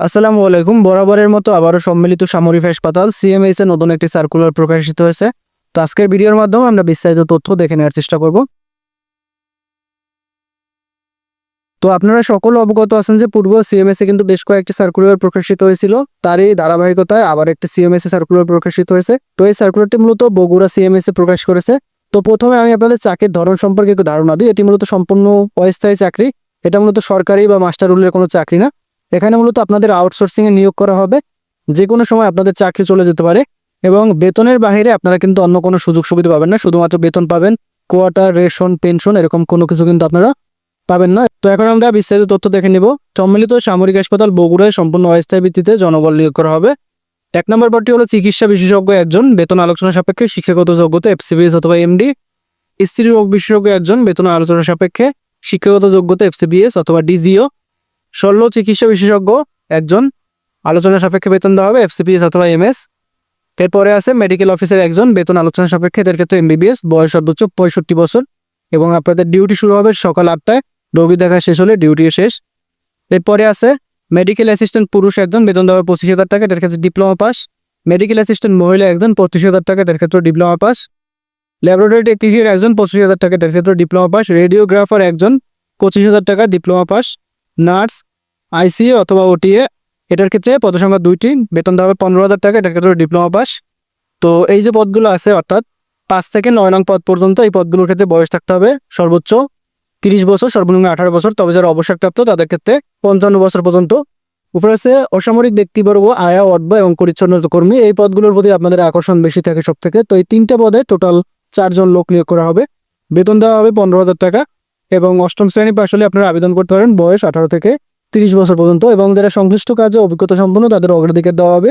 আসসালামু আলাইকুম। বরাবরের মতো আবারও সম্মিলিত সামরিক হাসপাতাল সিএমএইচ এ নতুন একটি সার্কুলার প্রকাশিত হয়েছে। তো আজকের ভিডিওর মাধ্যমে আমরা বিস্তারিত তথ্য দেখে নেওয়ার চেষ্টা করব। তো আপনারা সকল অবগত আছেন যে পূর্ব সিএমএস এ কিন্তু বেশ কয়েকটি সার্কুলার প্রকাশিত হয়েছিল। তারই ধারাবাহিকতায় আবার একটি সিএমএস সার্কুলার প্রকাশিত হয়েছে। তো এই সার্কুলারটি মূলত বগুড়া সিএমএস এ প্রকাশ করেছে। তো প্রথমে আমি আপনাদের চাকরির ধরন সম্পর্কে একটু ধারণা দিই। এটি মূলত সম্পূর্ণ অস্থায়ী চাকরি। এটা মূলত সরকারি বা মাস্টার রুলের কোনো চাকরি না। এখানে মূলত আপনাদের আউটসোর্সিং এ নিয়োগ করা হবে। যে কোনো সময় আপনাদের চাকরি চলে যেতে পারে এবং বেতনের বাইরে আপনারা কিন্তু অন্য কোনো সুযোগ সুবিধা পাবেন না। শুধুমাত্র বেতন পাবেন কোয়ার্টার রেশন পেনশন এরকম কোনো কিছু কিন্তু আপনারা পাবেন না। তো এখন আমরা বিস্তারিত তথ্য দেখে নিব। সম্মিলিত সামরিক হাসপাতাল বগুড়ায় সম্পূর্ণ অস্থায়ী ভিত্তিতে জনবল নিয়োগ করা হবে। এক নম্বর পদটি হলো চিকিৎসা বিশেষজ্ঞ একজন, বেতন আলোচনা সাপেক্ষে শিক্ষাগত যোগ্যতা এফসিবিএস অথবা এমডি। স্ত্রী রোগ বিশেষজ্ঞ একজন, বেতন আলোচনা সাপেক্ষে শিক্ষাগত যোগ্যতা এফসিবিএস অথবা ডিজিও। শল্য চিকিৎসা বিশেষজ্ঞ, একজন। আলোচনা সাপেক্ষে বেতন দেওয়া হবে এফসিপিএস অথবা এমএস এরপরে আছে মেডিকেল অফিসার একজন, বেতন আলোচনা সাপেক্ষে এদের ক্ষেত্রে এমবিবিএস বয়স সর্বোচ্চ পঁয়ষট্টি বছর। এবং আপনাদের ডিউটি শুরু হবে সকাল আটটায়, রোগী দেখা শেষ হলে ডিউটি শেষ। এরপরে আছে মেডিকেল অ্যাসিস্ট্যান্ট পুরুষ একজন, বেতন দেওয়া পঁচিশ হাজার টাকা, এদের ক্ষেত্রে ডিপ্লোমা পাস মেডিকেল অ্যাসিস্ট্যান্ট মহিলা একজন, পঁচিশ হাজার টাকা, এদের ক্ষেত্রে ডিপ্লোমা পাস ল্যাবরেটরি টেকনিশিয়ান একজন, পঁচিশ হাজার টাকা, এদের ক্ষেত্রে ডিপ্লোমা পাস রেডিওগ্রাফার একজন, পঁচিশ হাজার টাকা ডিপ্লোমা পাস নার্স আইসিএ অথবা ওটিএ, এটার ক্ষেত্রে পদসংখ্যা দুইটি, বেতন দেওয়া হবে পনেরো হাজার টাকা, এটার ক্ষেত্রে ডিপ্লোমা পাস। তো এই যে পদগুলো আছে, অর্থাৎ পাঁচ থেকে নয় নং পদ পর্যন্ত এই পদগুলোর ক্ষেত্রে বয়স থাকতে হবে সর্বোচ্চ তিরিশ বছর, সর্বনিম্ন আঠারো বছর। তবে যারা অবসরপ্রাপ্ত, তাদের ক্ষেত্রে পঞ্চান্ন বছর পর্যন্ত। উপরে আছে, অসামরিক ব্যক্তিবর্গ, আয়া অর্ব এবং পরিচ্ছন্ন কর্মী। এই পদগুলোর প্রতি আপনাদের আকর্ষণ বেশি থাকে সব থেকে তো এই তিনটে পদে টোটাল চারজন লোক নিয়োগ করা হবে। বেতন দেওয়া হবে পনেরো হাজার টাকা এবং অষ্টম শ্রেণি পাশ হলে আপনারা আবেদন করতে পারেন বয়স আঠারো থেকে তিরিশ বছর পর্যন্ত এবং যারা সংশ্লিষ্ট কাজে অভিজ্ঞতা সম্পন্ন, তাদের অগ্রাধিকার দেওয়া হবে।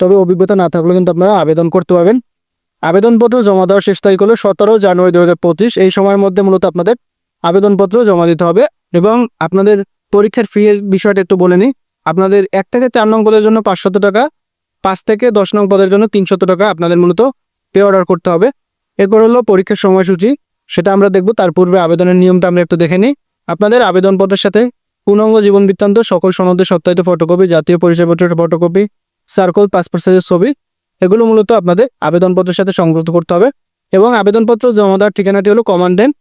তবে অভিজ্ঞতা না থাকলে কিন্তু আপনারা আবেদন করতে পারবেন। আবেদনপত্র জমা দেওয়ার শেষ তারিখ হলো সতেরো জানুয়ারি দু হাজার পঁচিশ। এই সময়ের মধ্যে মূলত আপনাদের আবেদনপত্র জমা দিতে হবে এবং আপনাদের পরীক্ষার ফি এর বিষয়টা একটু বলে নিই। আপনাদের এক থেকে চার নং পদের জন্য পাঁচশত টাকা, পাঁচ থেকে দশ নং পদের জন্য তিনশত টাকা আপনাদের মূলত পে অর্ডার করতে হবে। এরপর হলো পরীক্ষার সময়সূচি, সেটা আমরা দেখব। তার পূর্বে আবেদনের নিয়মটা আমরা একটু দেখে নিই। আপনাদের আবেদনপত্রের সাথে পূর্ণাঙ্গ জীবন বৃত্তান্ত, সকল সনদের সত্যায়িত ফটোকপি জাতীয় পরিচয়পত্রের ফটোকপি সার্কল পাসপোর্ট সাইজের ছবি, এগুলো মূলত আপনাদের আবেদনপত্রের সাথে সংযুক্ত করতে হবে। এবং আবেদনপত্র জমা দেওয়ার ঠিকানাটি হলো কমান্ডেন্ট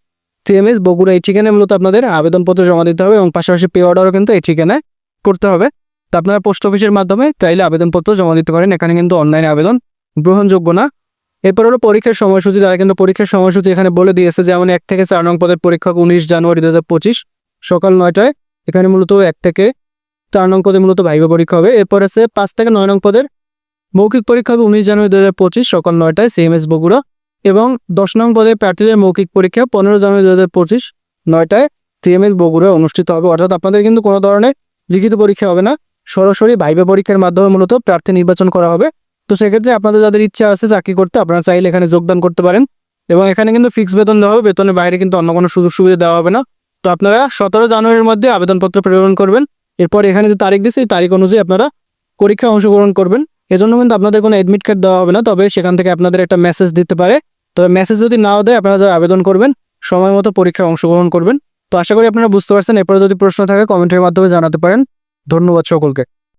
সিএমএস বগুড়া, এই ঠিকানায় মূলত আপনাদের আবেদনপত্র জমা দিতে হবে এবং পাশাপাশি পে অর্ডারও কিন্তু এই ঠিকানায় করতে হবে। তা আপনারা পোস্ট অফিসের মাধ্যমে চাইলে আবেদনপত্র জমা দিতে পারেন, এখানে কিন্তু অনলাইনে আবেদন গ্রহণযোগ্য না। এরপর হলো পরীক্ষার সময়সূচি, তারা কিন্তু পরীক্ষার সময়সূচি এখানে বলে দিয়েছে যেমন এক থেকে চার নং পদের পরীক্ষা উনিশ জানুয়ারি দু হাজার পঁচিশ সকাল নয়টায় এখানে মূলত এক থেকে চার নং পদে মূলত ভাইবা পরীক্ষা হবে। এরপর আছে পাঁচ থেকে নয় নং পদের মৌখিক পরীক্ষা হবে উনিশ জানুয়ারি দু হাজার পঁচিশ, সকাল নয়টায় সিএমএস বগুড়া এবং দশ নং পদের প্রার্থীদের মৌখিক পরীক্ষা পনেরো জানুয়ারি দু হাজার পঁচিশ, নয়টায় সিএমএস বগুড়া অনুষ্ঠিত হবে। অর্থাৎ আপনাদের কিন্তু কোনো ধরনের লিখিত পরীক্ষা হবে না। সরাসরি ভাইবা পরীক্ষার মাধ্যমে মূলত প্রার্থী নির্বাচন করা হবে। তো সেক্ষেত্রে আপনাদের যাদের ইচ্ছা আছে চাকরি করতে, আপনারা চাইলে এখানে যোগদান করতে পারেন এবং এখানে কিন্তু ফিক্স বেতন দেওয়া হবে। বেতনের বাইরে কিন্তু অন্য কোনো সুযোগ সুবিধা দেওয়া হবে না। তো আপনারা সতেরো জানুয়ারির মধ্যে আবেদনপত্র প্রেরণ করবেন। এরপর এখানে যে তারিখ দিচ্ছে এই তারিখ অনুযায়ী আপনারা পরীক্ষা অংশগ্রহণ করবেন। এজন্য কিন্তু আপনাদের কোনো অ্যাডমিট কার্ড দেওয়া হবে না, তবে সেখান থেকে আপনাদের একটা মেসেজ দিতে পারে। তবে মেসেজ যদি নাও দেয়, আপনারা যারা আবেদন করবেন, সময় মতো পরীক্ষায় অংশগ্রহণ করবেন। তো আশা করি আপনারা বুঝতে পারছেন, এরপরে যদি প্রশ্ন থাকে কমেন্টের মাধ্যমে জানাতে পারেন। ধন্যবাদ সকলকে।